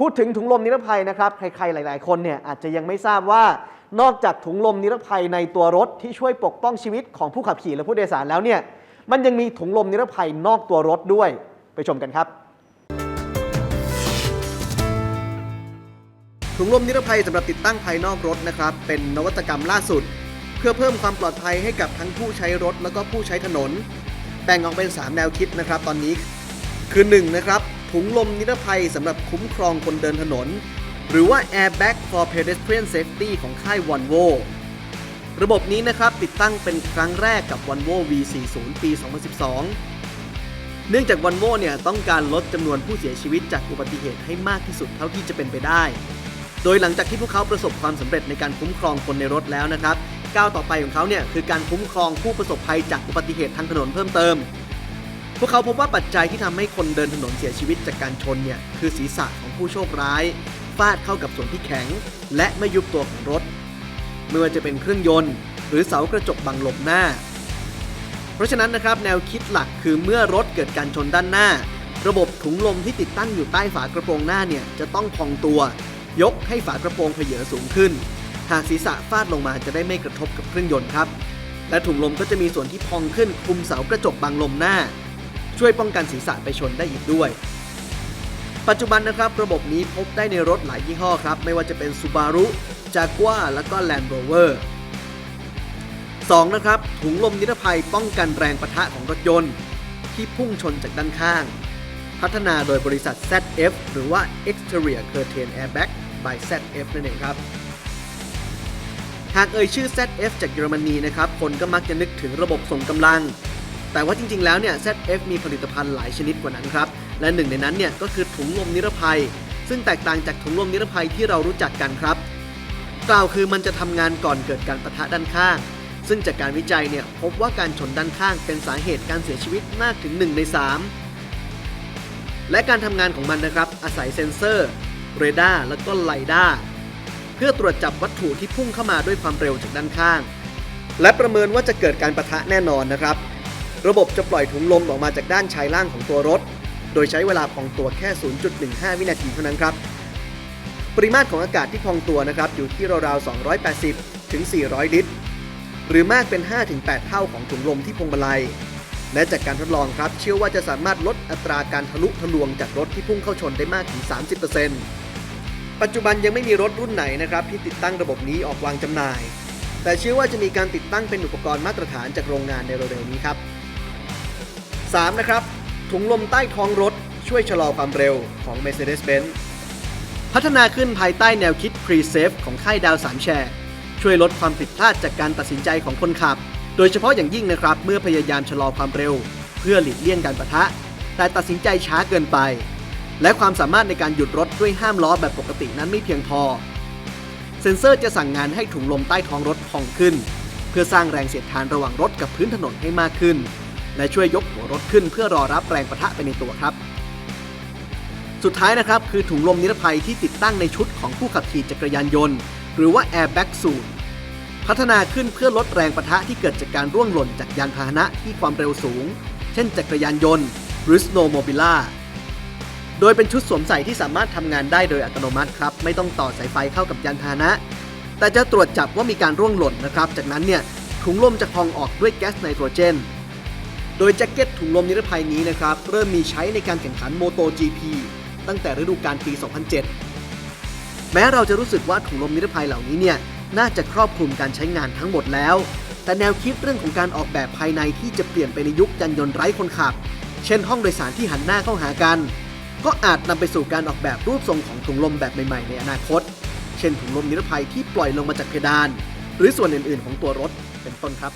พูดถึงถุงลมนิรภัยนะครับ ใครๆ หลาย ๆ คนเนี่ยอาจจะยังไม่ทราบว่านอกจากถุงลมนิรภัยในตัวรถที่ช่วยปกป้องชีวิตของผู้ขับขี่และผู้โดยสารแล้วเนี่ยมันยังมีถุงลมนิรภัยนอกตัวรถด้วย ไปชมกันครับ ถุงลมนิรภัยสำหรับติดตั้งภายนอกรถนะครับ เป็นนวัตกรรมล่าสุด เพื่อเพิ่มความปลอดภัยให้กับทั้งผู้ใช้รถ แล้วก็ผู้ใช้ถนน แบ่งออกเป็น 3 แนวคิดนะครับ ตอนนี้คือ1นะครับ ถุงลมนิรภัยสำหรับคุ้มครองคนเดินถนน หรือว่า Airbag for Pedestrian Safety ของค่าย Volvo ระบบนี้นะครับติดตั้งเป็นครั้งแรกกับ Volvo V40 ปี 2012 เนื่องจาก Volvo เนี่ยต้องการลดจำนวนผู้เสียชีวิตจากอุบัติเหตุให้มากที่สุดเท่าที่จะเป็นไปได้ โดยหลังจากที่พวกเขาประสบความสำเร็จในการคุ้มครองคนในรถแล้วนะครับก้าวต่อไปของเขาเนี่ยคือการคุ้มครองผู้ประสบภัยจากอุบัติเหตุทางถนนเพิ่มเติม พวกเขาพบว่าปัจจัยที่ทำให้คนเดินถนนเสียชีวิตจากการชนเนี่ยคือศีรษะของผู้โชคร้ายฟาดเข้ากับส่วนที่แข็ง และไม่ยุบตัวของรถ ไม่ว่าจะเป็นเครื่องยนต์ หรือเสากระจกบังลมหน้า เพราะฉะนั้นนะครับแนวคิดหลักคือเมื่อรถเกิดการชนด้านหน้า ระบบถุงลมที่ติดตั้งอยู่ใต้ฝากระโปรงหน้าเนี่ยจะต้องพองตัว ยกให้ฝากระโปรงเผยสูงขึ้น หากศีรษะฟาดลงมาจะได้ไม่กระทบกับเครื่องยนต์ครับ และถุงลมก็จะมีส่วนที่พองขึ้นคุมเสากระจกบังลมหน้า ช่วยป้องกันศีรษะไปชนได้อีกด้วย ปัจจุบันนะครับระบบนี้พบได้ในรถหลายยี่ห้อครับ ไม่ว่าจะเป็น Subaru Jaguar แล้วก็ Land Rover 2. นะครับถุงลมนิรภัยป้องกันแรงปะทะของรถยนต์ ที่พุ่งชนจากด้านข้าง พัฒนาโดยบริษัท ZF หรือว่า Exterior Curtain Airbag by ZF นั่นเองครับหากเอ่ยชื่อ ZF จากเยอรมนีนะครับ คนก็มักจะนึกถึงระบบส่งกำลัง แต่ว่าจริงๆ แล้วเนี่ย ZF มีผลิตภัณฑ์หลายชนิดกว่านั้นครับ และหนึ่งในนั้นเนี่ยก็คือถุงลมนิรภัย ซึ่งแตกต่างจากถุงลมนิรภัยที่เรารู้จักกันครับ กล่าวคือมันจะทำงานก่อนเกิดการปะทะด้านข้าง ซึ่งจากการวิจัยเนี่ยพบว่าการชนด้านข้างเป็นสาเหตุการเสียชีวิตมากถึง 1 ใน 3 และการทำงานของมันนะครับอาศัยเซ็นเซอร์เรดาร์แล้วก็ไลด้าเพื่อตรวจจับวัตถุที่พุ่งเข้ามาด้วยความเร็วจากด้านข้าง และประเมินว่าจะเกิดการปะทะแน่นอนนะครับ ระบบจะปล่อยถุงลมออกมาจากด้านชายล่างของตัวรถ โดยใช้เวลาพองตัวแค่ 0.15 วินาทีเท่านั้นครับ ปริมาตรของอากาศที่พองตัวนะครับอยู่ที่ราวๆ 280 ถึง 400 ลิตร หรือมากเป็น 5-8 เท่าของถุงลมที่พวงมาลัย และจากการทดลองครับ เชื่อว่าจะสามารถลดอัตราการทะลุทะลวงจากรถที่พุ่งเข้าชนได้มากถึง 30%ปัจจุบันยังไม่มีรถรุ่นไหนนะครับที่ติดตั้งระบบนี้ออกวางจำหน่ายแต่เชื่อว่าจะมีการติดตั้งเป็นอุปกรณ์มาตรฐานจากโรงงานในเร็วๆนี้ครับ 3. นะครับ ถุงลมใต้ท้องรถช่วยชะลอความเร็วของ Mercedes-Benz พัฒนาขึ้นภายใต้แนวคิด Pre-Safe ของค่ายดาวสามแฉกช่วยลดความผิดพลาดจากการตัดสินใจของคนขับ โดยเฉพาะอย่างยิ่งนะครับ เมื่อพยายามชะลอความเร็ว เพื่อหลีกเลี่ยงการปะทะ แต่ตัดสินใจช้าเกินไป และความสามารถในการหยุดรถด้วยห้ามล้อแบบปกตินั้นไม่เพียงพอ เซ็นเซอร์จะสั่งงานให้ถุงลมใต้ท้องรถพองขึ้น เพื่อสร้างแรงเสียดทานระหว่างรถกับพื้นถนนให้มากขึ้น และช่วยยกหัวรถขึ้นเพื่อรอรับแรงปะทะไปในตัวครับ สุดท้ายนะครับคือถุงลมนิรภัยที่ติดตั้งในชุดของผู้ขับขี่จักรยานยนต์ หรือว่า Airbag Suit พัฒนาขึ้นเพื่อลดแรงปะทะที่เกิดจากการร่วงหล่นจากยานพาหนะที่ความเร็วสูง เช่นจักรยานยนต์หรือ Snowmobile โดยเป็นชุดสวมใส่ที่สามารถทำงานได้โดยอัตโนมัติครับ ไม่ต้องต่อสายไฟเข้ากับยานพาหนะ แต่จะตรวจจับว่ามีการร่วงหล่นนะครับ จากนั้นเนี่ยถุงลมจะพองออกด้วยแก๊สไนโตรเจน โดยแจ็คเก็ตถุงลมนิรภัยนี้นะครับ เริ่มมีใช้ในการแข่งขัน MotoGP ตั้งแต่ฤดูกาลปี 2007 แม้เราจะรู้สึกว่าถุงลมนิรภัยเหล่านี้เนี่ยน่าจะครอบคลุมการใช้งานทั้งหมดแล้ว แต่แนวคิดเรื่องของการออกแบบภายในที่จะเปลี่ยนไปในยุคยานยนต์ไร้คนขับ เช่นห้องโดยสารที่หันหน้าเข้าหากัน ก็อาจนำไปสู่การออกแบบรูปทรงของถุงลมแบบใหม่ๆ ในอนาคต เช่นถุงลมนิรภัยที่ปล่อยลงมาจากเพดาน หรือส่วนอื่นๆ ของตัวรถเป็นต้นครับ